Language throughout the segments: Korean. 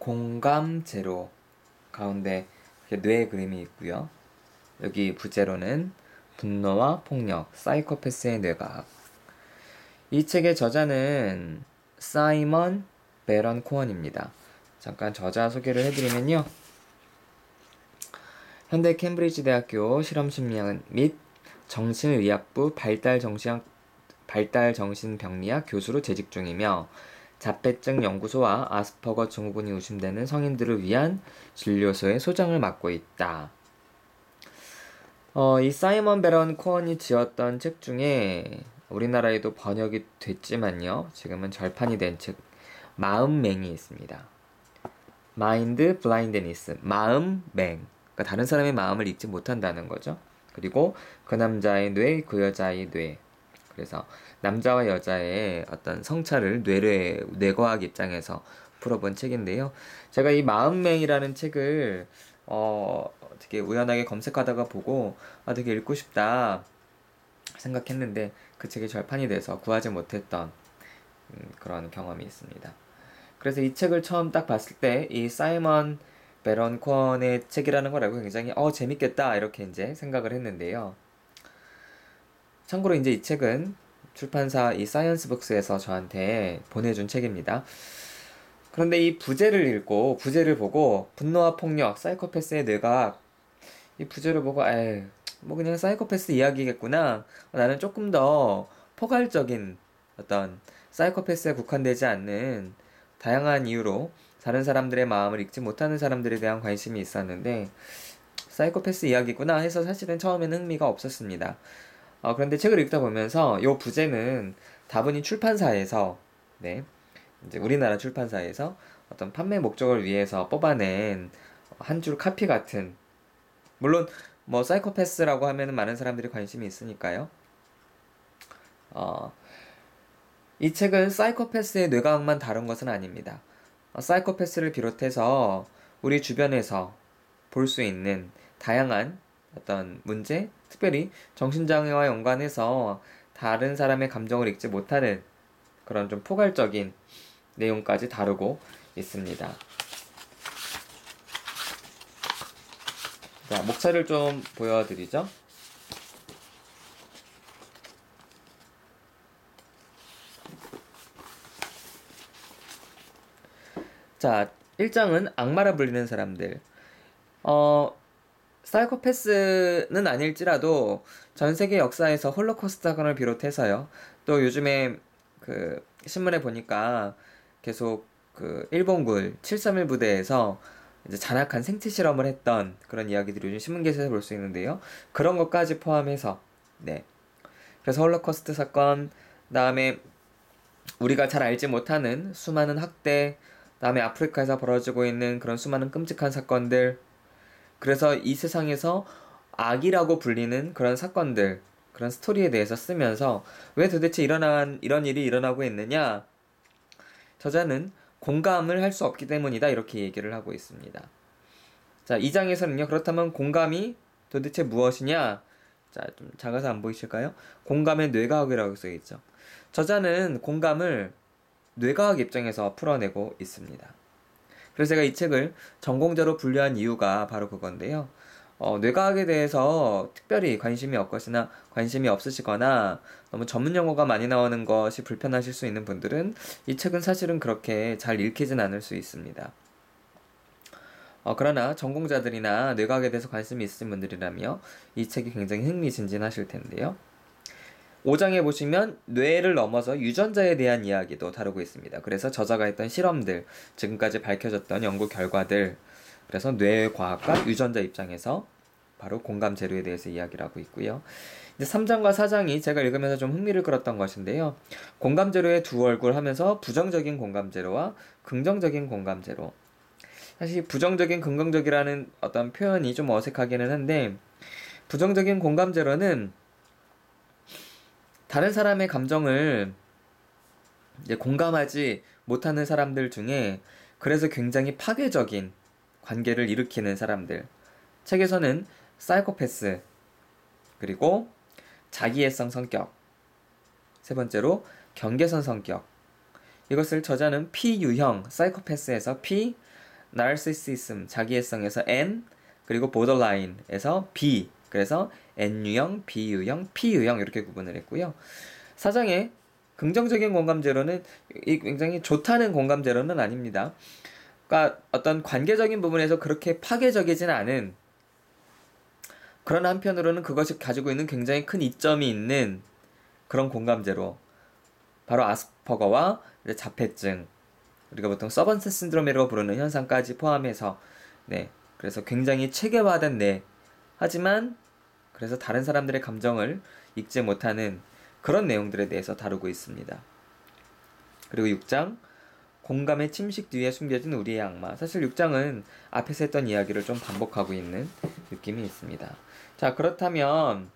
공감 제로 가운데 뇌의 그림이 있고요. 여기 부제로는 분노와 폭력, 사이코패스의 뇌과학. 이 책의 저자는 사이먼 베런 코언입니다. 잠깐 저자 소개를 해드리면요. 현대 캠브리지 대학교 실험심리학 및 정신의학부 발달정신학, 발달정신병리학 교수로 재직 중이며 자폐증 연구소와 아스퍼거 증후군이 의심되는 성인들을 위한 진료소의 소장을 맡고 있다. 어, 이 사이먼 베런 코언이 지었던 책 중에 우리나라에도 번역이 됐지만요. 지금은 절판이 된 책 마음맹이 있습니다. 마인드 블라인드니스 마음맹 그러니까 다른 사람의 마음을 읽지 못한다는 거죠. 그리고 그 남자의 뇌, 그 여자의 뇌. 그래서 남자와 여자의 어떤 성찰을 뇌의 뇌과학 입장에서 풀어본 책인데요. 제가 이 마음맹이라는 책을 어, 어떻게 우연하게 검색하다가 보고 아 되게 읽고 싶다 생각했는데 그 책이 절판이 돼서 구하지 못했던 음, 그런 경험이 있습니다. 그래서 이 책을 처음 딱 봤을 때 이 사이먼 베런 콘의 책이라는 걸 알고 굉장히 어 재밌겠다 이렇게 이제 생각을 했는데요. 참고로 이제 이 책은 출판사 이 사이언스 북스에서 저한테 보내준 책입니다. 그런데 이 부제를 읽고 부제를 보고 분노와 폭력, 사이코패스의 뇌가 이 부제를 보고 에이 뭐 그냥 사이코패스 이야기겠구나. 나는 조금 더 포괄적인 어떤 사이코패스에 국한되지 않는 다양한 이유로 다른 사람들의 마음을 읽지 못하는 사람들에 대한 관심이 있었는데 사이코패스 이야기구나 해서 사실은 처음에는 흥미가 없었습니다. 어, 그런데 책을 읽다 보면서 요 부제는 다분히 출판사에서 네 이제 우리나라 출판사에서 어떤 판매 목적을 위해서 뽑아낸 한 줄 카피 같은 물론 뭐 사이코패스라고 하면은 많은 사람들이 관심이 있으니까요. 어, 이 책은 사이코패스의 뇌과학만 다룬 것은 아닙니다. 어, 사이코패스를 비롯해서 우리 주변에서 볼 수 있는 다양한 어떤 문제, 특별히 정신장애와 연관해서 다른 사람의 감정을 읽지 못하는 그런 좀 포괄적인 내용까지 다루고 있습니다. 자, 목차를 좀 보여드리죠. 자, 1장은 악마라 불리는 사람들. 어, 사이코패스는 아닐지라도 전 세계 역사에서 홀로코스트 사건을 비롯해서요. 또 요즘에 그 신문에 보니까 계속 그 일본군 731 부대에서 이제 잔악한 생체 실험을 했던 그런 이야기들이 요즘 신문 기사에서 볼 수 있는데요. 그런 것까지 포함해서 네. 그래서 홀로코스트 사건 다음에 우리가 잘 알지 못하는 수많은 학대 다음에 아프리카에서 벌어지고 있는 그런 수많은 끔찍한 사건들 그래서 이 세상에서 악이라고 불리는 그런 사건들 그런 스토리에 대해서 쓰면서 왜 도대체 일어난 이런 일이 일어나고 있느냐 저자는 공감을 할 수 없기 때문이다 이렇게 얘기를 하고 있습니다. 자, 2장에서는요. 그렇다면 공감이 도대체 무엇이냐? 자, 좀 작아서 안 보이실까요? 공감의 뇌과학이라고 써 있죠. 저자는 공감을 뇌과학 입장에서 풀어내고 있습니다. 그래서 제가 이 책을 전공자로 분류한 이유가 바로 그건데요. 어, 뇌과학에 대해서 특별히 관심이 없거나 관심이 없으시거나 너무 전문 용어가 많이 나오는 것이 불편하실 수 있는 분들은 이 책은 사실은 그렇게 잘 읽히진 않을 수 있습니다. 어, 그러나 전공자들이나 뇌과학에 대해서 관심이 있으신 분들이라며 이 책이 굉장히 흥미진진하실 텐데요. 5장에 보시면 뇌를 넘어서 유전자에 대한 이야기도 다루고 있습니다. 그래서 저자가 했던 실험들, 지금까지 밝혀졌던 연구 결과들, 그래서 뇌과학과 유전자 입장에서 바로 공감 재료에 대해서 이야기를 하고 있고요. 이제 3장과 4장이 제가 읽으면서 좀 흥미를 끌었던 것인데요. 공감 재료의 두 얼굴 하면서 부정적인 공감 재료와 긍정적인 공감 재료. 사실 부정적인 긍정적이라는 어떤 표현이 좀 어색하기는 한데 부정적인 공감 재료는 다른 사람의 감정을 이제 공감하지 못하는 사람들 중에 그래서 굉장히 파괴적인 관계를 일으키는 사람들. 책에서는 사이코패스, 그리고 자기애성 성격, 세 번째로 경계선 성격. 이것을 저자는 P 유형, 사이코패스에서 P, narcissism 자기애성에서 N 그리고 borderline에서 B 그래서 N 유형, B 유형, P 유형 이렇게 구분을 했고요. 사장의 긍정적인 공감제로는 이 굉장히 좋다는 공감제로는 아닙니다. 그러니까 어떤 관계적인 부분에서 그렇게 파괴적이진 않은 그런 한편으로는 그것이 가지고 있는 굉장히 큰 이점이 있는 그런 공감제로 바로 아스퍼거와 자폐증 우리가 보통 서번스 신드롬이라고 부르는 현상까지 포함해서 네 그래서 굉장히 체계화된 뇌 하지만 그래서 다른 사람들의 감정을 읽지 못하는 그런 내용들에 대해서 다루고 있습니다. 그리고 6장 공감의 침식 뒤에 숨겨진 우리의 악마. 사실 6장은 앞에서 했던 이야기를 좀 반복하고 있는 느낌이 있습니다. 자, 그렇다면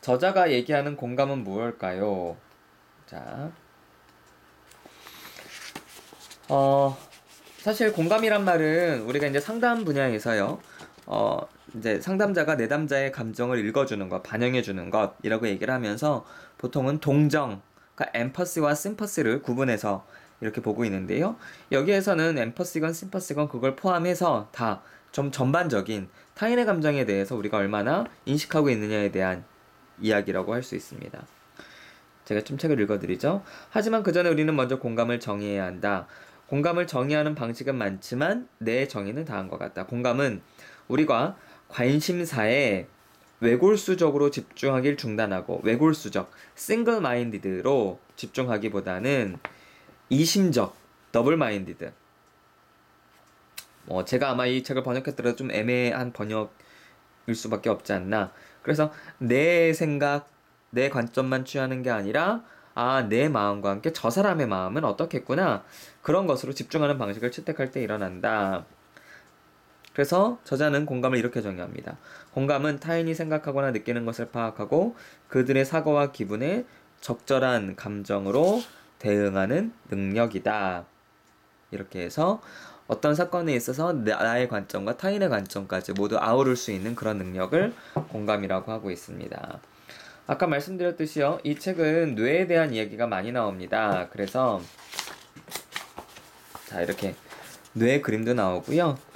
저자가 얘기하는 공감은 무엇일까요? 자, 어, 사실 공감이란 말은 우리가 이제 상담 분야에서요, 어, 이제 상담자가 내담자의 감정을 읽어주는 것, 반영해주는 것이라고 얘기를 하면서 보통은 동정, 그러니까 엠퍼시와 심퍼시를 구분해서 이렇게 보고 있는데요. 여기에서는 엠퍼시건 심퍼시건 그걸 포함해서 다 좀 전반적인 타인의 감정에 대해서 우리가 얼마나 인식하고 있느냐에 대한 이야기라고 할 수 있습니다. 제가 좀 책을 읽어드리죠. 하지만 그 전에 우리는 먼저 공감을 정의해야 한다. 공감을 정의하는 방식은 많지만 내 정의는 다한 것 같다. 공감은 우리가 관심사에 외골수적으로 집중하길 중단하고 외골수적 싱글 마인디드로 집중하기보다는 이심적 더블 마인디드 뭐 제가 아마 이 책을 번역했더라도 좀 애매한 번역일 수밖에 없지 않나 그래서 내 생각 내 관점만 취하는 게 아니라 아, 내 마음과 함께 저 사람의 마음은 어떻겠구나. 그런 것으로 집중하는 방식을 채택할 때 일어난다. 그래서 저자는 공감을 이렇게 정의합니다. 공감은 타인이 생각하거나 느끼는 것을 파악하고 그들의 사고와 기분에 적절한 감정으로 대응하는 능력이다. 이렇게 해서 어떤 사건에 있어서 나의 관점과 타인의 관점까지 모두 아우를 수 있는 그런 능력을 공감이라고 하고 있습니다. 아까 말씀드렸듯이요, 이 책은 뇌에 대한 이야기가 많이 나옵니다. 그래서 자 이렇게 뇌 그림도 나오고요.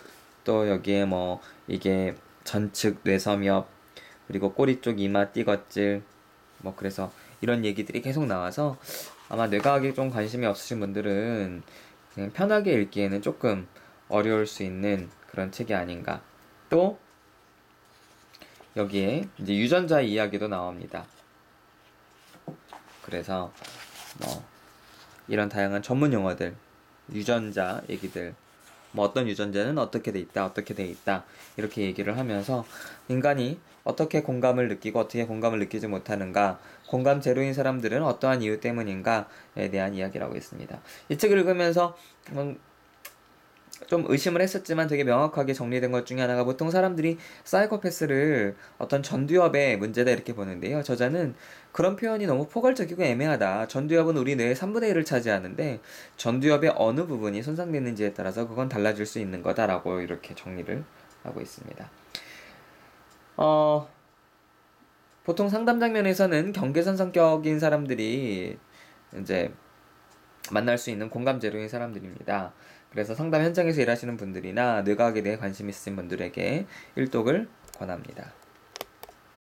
또 여기에 뭐 이게 전측 뇌섬엽 그리고 꼬리 쪽 이마 띠것질 뭐 그래서 이런 얘기들이 계속 나와서 아마 뇌과학에 좀 관심이 없으신 분들은 그냥 편하게 읽기에는 조금 어려울 수 있는 그런 책이 아닌가. 또 여기에 이제 유전자 이야기도 나옵니다. 그래서 뭐 이런 다양한 전문 용어들, 유전자 얘기들, 뭐 어떤 유전자는 어떻게 돼 있다, 어떻게 돼 있다 이렇게 얘기를 하면서 인간이 어떻게 공감을 느끼고 어떻게 공감을 느끼지 못하는가, 공감 제로인 사람들은 어떠한 이유 때문인가에 대한 이야기라고 있습니다. 이 책을 읽으면서 좀 의심을 했었지만 되게 명확하게 정리된 것 중에 하나가 보통 사람들이 사이코패스를 어떤 전두엽의 문제다 이렇게 보는데요. 저자는 그런 표현이 너무 포괄적이고 애매하다. 전두엽은 우리 뇌의 3분의 1을 차지하는데 전두엽의 어느 부분이 손상됐는지에 따라서 그건 달라질 수 있는 거다라고 이렇게 정리를 하고 있습니다. 어, 보통 상담 장면에서는 경계선 성격인 사람들이 이제 만날 수 있는 공감 제로인 사람들입니다. 그래서 상담 현장에서 일하시는 분들이나 뇌과학에 대해 관심 있으신 분들에게 일독을 권합니다.